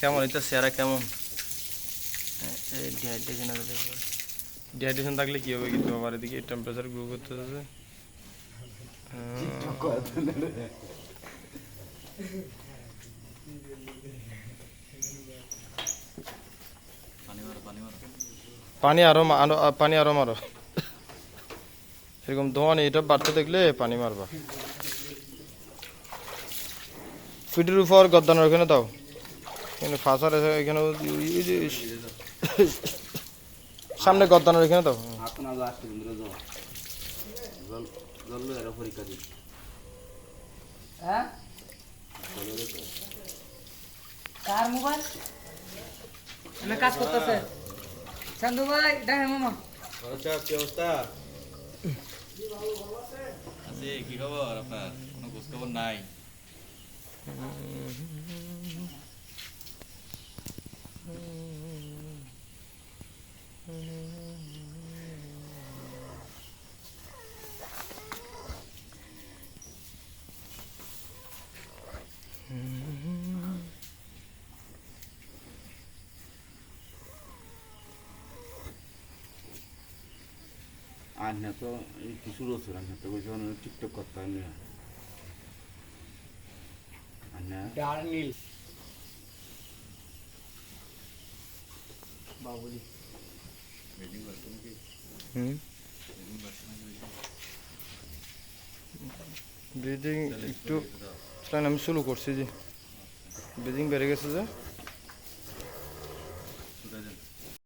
কেমন? এটা চেহারা কেমন? ডিহাইড্রেশন ডিহাইড্রেশন থাকলে কি হবে কিন্তু? আমার এদিকে টেম্পারেচার গ্রো করতেছে পানি আরও পানি আরও মারো। এরকম ধোঁয়া নেই, এটা বাড়তে দেখলে পানি মারবা। পিঠের উপর গদ্দানোর ওখানে দাও। এখানে ফাঁসার এখানে সামনে গদ্দানোর এখানে দাও। হ্যাঁ? কার মোবাইল? আমি কাজ করতেছে। চান্দু ভাই দেখেন মামা। কি অবস্থা? আছে কি খবর আপনার? কোনো খোঁজ খবর নাই? 안 해서 기술로서 안 했다고 저는 직접 갔다 왔네요. ডার্নিল বাবুলি ব্রিদিং একটু আমি শুরু করছি জি। ব্রিদিং বেড়ে গেছে যে।